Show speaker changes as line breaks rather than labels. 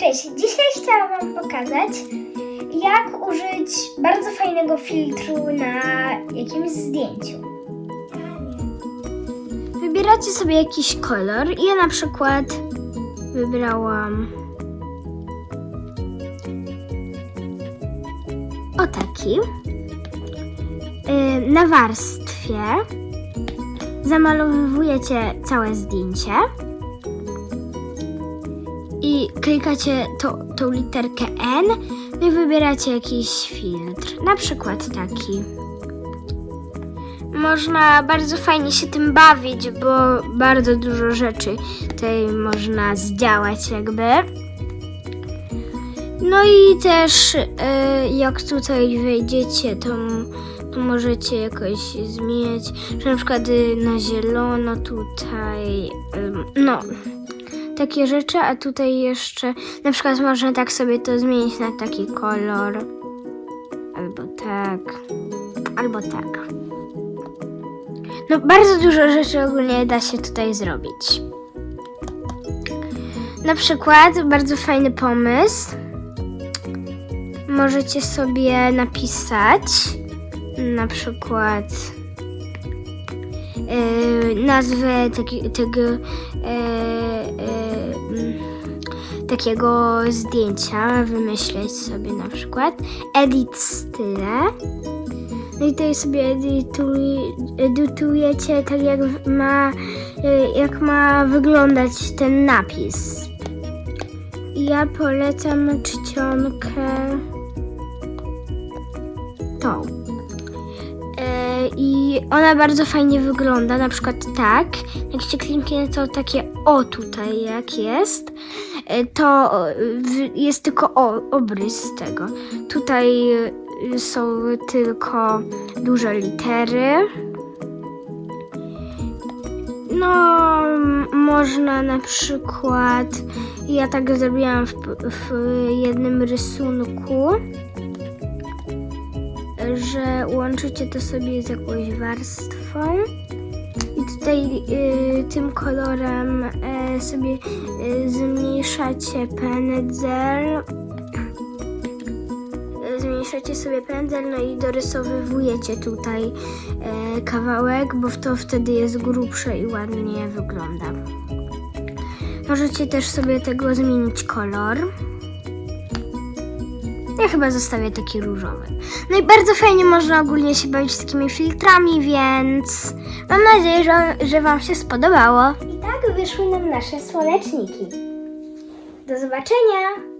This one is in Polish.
Cześć, dzisiaj chciałam Wam pokazać, jak użyć bardzo fajnego filtru na jakimś zdjęciu. Wybieracie sobie jakiś kolor. Ja na przykład wybrałam o taki. Yy, Na warstwie zamalowujecie całe zdjęcie i klikacie to, tą literkę N i wybieracie jakiś filtr, na przykład taki. Można bardzo fajnie się tym bawić, bo bardzo dużo rzeczy tutaj można zdziałać jakby. No i też y, jak tutaj wejdziecie, to, to możecie jakoś zmieniać, na przykład y, na zielono tutaj, no takie rzeczy, a tutaj jeszcze na przykład można tak sobie to zmienić na taki kolor. Albo tak. Albo tak. No bardzo dużo rzeczy ogólnie da się tutaj zrobić. Na przykład bardzo fajny pomysł. Możecie sobie napisać na przykład e, nazwę taki, tego e, e, mm, takiego zdjęcia, wymyśleć sobie na przykład edit style. No i tutaj sobie edytuj, edytujecie tak jak ma, e, jak ma wyglądać ten napis. Ja polecam czcionkę tą. E, I ona bardzo fajnie wygląda, na przykład tak. Jak się kliknie to takie o tutaj jak jest, to e, jest tylko obrys tego. Tutaj e, są tylko duże litery. No, można na przykład, ja tak zrobiłam w, w jednym rysunku, że łączycie to sobie z jakąś warstwą tutaj y, tym kolorem e, sobie y, zmniejszacie pędzel. Zmniejszacie sobie pędzel, no i dorysowywujecie tutaj e, kawałek, bo to wtedy jest grubsze i ładnie wygląda. Możecie też sobie tego zmienić kolor. Ja chyba zostawię taki różowy. No i bardzo fajnie można ogólnie się bawić z takimi filtrami, więc mam nadzieję, że, że Wam się spodobało. I tak wyszły nam nasze słoneczniki. Do zobaczenia!